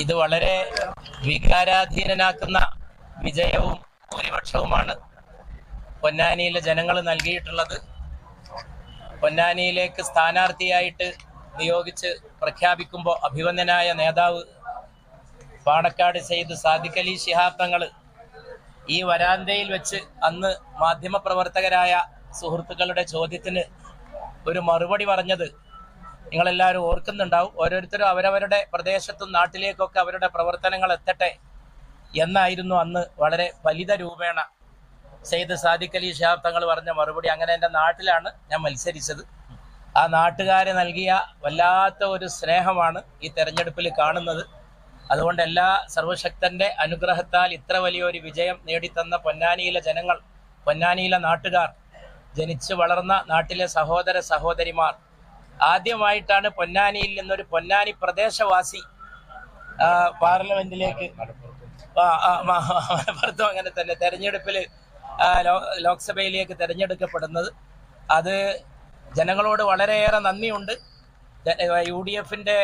ഇത് വളരെ വികാരാധീനനാക്കുന്ന വിജയവും ഭൂരിപക്ഷവുമാണ്. പൊന്നാനിയിലെ ജനങ്ങൾ നൽകിയിട്ടുള്ളത് പൊന്നാനിയിലേക്ക് സ്ഥാനാർത്ഥിയായിട്ട് നിയോഗിച്ച് പ്രഖ്യാപിക്കുമ്പോൾ അഭിവന്ദനായ നേതാവ് പാണക്കാട് സെയ്ദ് സാദിഖലി ശിഹാബ് തങ്ങൾ ഈ വരാന്തയിൽ വെച്ച് അന്ന് മാധ്യമപ്രവർത്തകരായ സുഹൃത്തുക്കളുടെ ചോദ്യത്തിന് ഒരു മറുപടി പറഞ്ഞത് നിങ്ങളെല്ലാവരും ഓർക്കുന്നുണ്ടാവും. ഓരോരുത്തരും അവരവരുടെ പ്രദേശത്തും നാട്ടിലേക്കൊക്കെ അവരുടെ പ്രവർത്തനങ്ങൾ എത്തട്ടെ എന്നായിരുന്നു അന്ന് വളരെ ഫലിത രൂപേണ സെയ്ദ് സാദിഖ് അലി ഷിഹാബ് തങ്ങൾ പറഞ്ഞ മറുപടി. അങ്ങനെ എന്റെ നാട്ടിലാണ് ഞാൻ മത്സരിച്ചത്. ആ നാട്ടുകാരെ നൽകിയ വല്ലാത്ത ഒരു സ്നേഹമാണ് ഈ തെരഞ്ഞെടുപ്പിൽ കാണുന്നത്. അതുകൊണ്ട് എല്ലാ സർവശക്തന്റെ അനുഗ്രഹത്താൽ ഇത്ര വലിയൊരു വിജയം നേടിത്തന്ന പൊന്നാനിയിലെ ജനങ്ങൾ പൊന്നാനിയിലെ നാട്ടുകാർ ജനിച്ചു വളർന്ന നാട്ടിലെ സഹോദര സഹോദരിമാർ ആദ്യമായിട്ടാണ് പൊന്നാനിയിൽ നിന്നൊരു പൊന്നാനി പ്രദേശവാസി പാർലമെന്റിലേക്ക് മലപ്പുറത്തും അങ്ങനെ തന്നെ തെരഞ്ഞെടുപ്പിൽ ലോക്സഭയിലേക്ക് തെരഞ്ഞെടുക്കപ്പെടുന്നത്. അത് ജനങ്ങളോട് വളരെയേറെ നന്ദിയുണ്ട്. യു ഡി എഫിന്റെ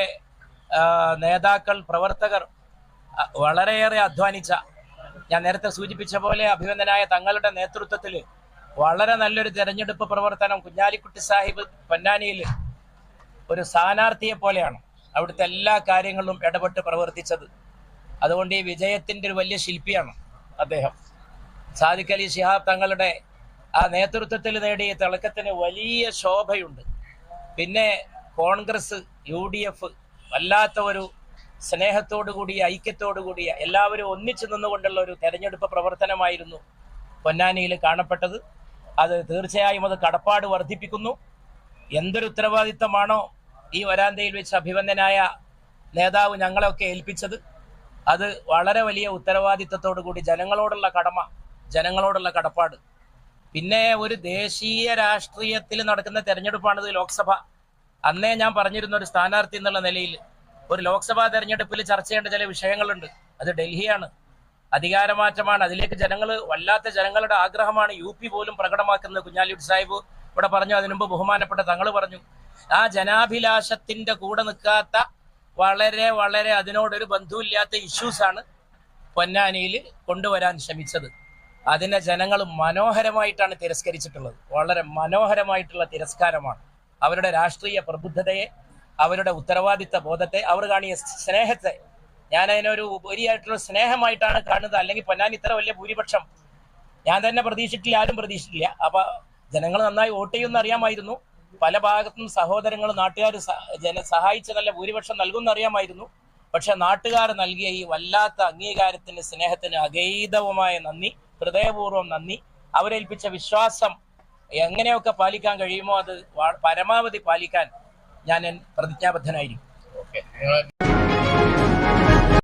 നേതാക്കൾ പ്രവർത്തകർ വളരെയേറെ അധ്വാനിച്ച ഞാൻ നേരത്തെ സൂചിപ്പിച്ച പോലെ അഭിനന്ദനായ തങ്ങളുടെ നേതൃത്വത്തിൽ വളരെ നല്ലൊരു തെരഞ്ഞെടുപ്പ് പ്രവർത്തനം കുഞ്ഞാലിക്കുട്ടി സാഹിബ് പൊന്നാനിയിൽ ഒരു സ്ഥാനാർത്ഥിയെ പോലെയാണ് അവിടുത്തെ എല്ലാ കാര്യങ്ങളിലും ഇടപെട്ട് പ്രവർത്തിച്ചത്. അതുകൊണ്ട് ഈ വിജയത്തിന്റെ ഒരു വലിയ ശില്പിയാണ് അദ്ദേഹം. സാദിഖ് അലി ഷിഹാബ് തങ്ങളുടെ ആ നേതൃത്വത്തിൽ നേടിയ തിളക്കത്തിന് വലിയ ശോഭയുണ്ട്. പിന്നെ കോൺഗ്രസ് യു ഡി എഫ് വല്ലാത്ത ഒരു സ്നേഹത്തോടു കൂടിയ ഐക്യത്തോടു കൂടിയ എല്ലാവരും ഒന്നിച്ചു നിന്നുകൊണ്ടുള്ള ഒരു തെരഞ്ഞെടുപ്പ് പ്രവർത്തനമായിരുന്നു പൊന്നാനിയിൽ കാണപ്പെട്ടത്. അത് തീർച്ചയായും അത് കടപ്പാട് വർദ്ധിപ്പിക്കുന്നു. എന്തൊരു ഉത്തരവാദിത്തമാണോ ഈ വരാന്തയിൽ വെച്ച് അഭിവന്ദനായ നേതാവ് ഞങ്ങളെയൊക്കെ ഏൽപ്പിച്ചത് അത് വളരെ വലിയ ഉത്തരവാദിത്തത്തോടു കൂടി ജനങ്ങളോടുള്ള കടമ ജനങ്ങളോടുള്ള കടപ്പാട്. പിന്നെ ഒരു ദേശീയ രാഷ്ട്രീയത്തിൽ നടക്കുന്ന തെരഞ്ഞെടുപ്പാണിത് ലോക്സഭ. അന്നേ ഞാൻ പറഞ്ഞിരുന്ന ഒരു സ്ഥാനാർത്ഥി എന്നുള്ള നിലയിൽ ഒരു ലോക്സഭാ തെരഞ്ഞെടുപ്പിൽ ചർച്ച ചെയ്യേണ്ട ചില വിഷയങ്ങളുണ്ട്. അത് ഡൽഹിയാണ്. അധികാരമാറ്റമാണ്. അതിലേക്ക് ജനങ്ങൾ വല്ലാത്ത ജനങ്ങളുടെ ആഗ്രഹമാണ് യു പി പോലും പ്രകടമാക്കുന്നത്. കുഞ്ഞാലിയുടെ സാഹിബ് ഇവിടെ പറഞ്ഞു അതിനുമ്പ് ബഹുമാനപ്പെട്ട തങ്ങൾ പറഞ്ഞു ആ ജനാഭിലാഷത്തിന്റെ കൂടെ നിൽക്കാത്ത വളരെ വളരെ അതിനോടൊരു ബന്ധമില്ലാത്ത ഇഷ്യൂസ് ആണ് പൊന്നാനിയിൽ കൊണ്ടുവരാൻ ശ്രമിച്ചത്. അതിനെ ജനങ്ങൾ മനോഹരമായിട്ടാണ് തിരസ്കരിച്ചിട്ടുള്ളത്. വളരെ മനോഹരമായിട്ടുള്ള തിരസ്കാരമാണ്. അവരുടെ രാഷ്ട്രീയ പ്രബുദ്ധതയെ അവരുടെ ഉത്തരവാദിത്ത ബോധത്തെ അവർ കാണിയ സ്നേഹത്തെ ഞാൻ അതിനൊരു ഉപരിയായിട്ടുള്ള സ്നേഹമായിട്ടാണ് കാണുന്നത്. അല്ലെങ്കിൽ പൊന്നാനി ഇത്ര വലിയ ഭൂരിപക്ഷം ഞാൻ തന്നെ പ്രതീക്ഷിച്ചിട്ടില്ല ആരും പ്രതീക്ഷിച്ചിട്ടില്ല. അപ്പൊ ജനങ്ങൾ നന്നായി വോട്ട് ചെയ്യുമെന്ന് അറിയാമായിരുന്നു. പല ഭാഗത്തും സഹോദരങ്ങൾ നാട്ടുകാർ ജന സഹായിച്ച നല്ല ഭൂരിപക്ഷം നൽകുമെന്ന് അറിയാമായിരുന്നു. പക്ഷെ നാട്ടുകാർ നൽകിയ ഈ വല്ലാത്ത അംഗീകാരത്തിന് സ്നേഹത്തിന് അഗൈതവുമായ നന്ദി ഹൃദയപൂർവം നന്ദി. അവരേൽപ്പിച്ച വിശ്വാസം എങ്ങനെയൊക്കെ പാലിക്കാൻ കഴിയുമോ അത് പരമാവധി പാലിക്കാൻ ഞാൻ പ്രതിജ്ഞാബദ്ധനായിരിക്കും. ഓക്കെ.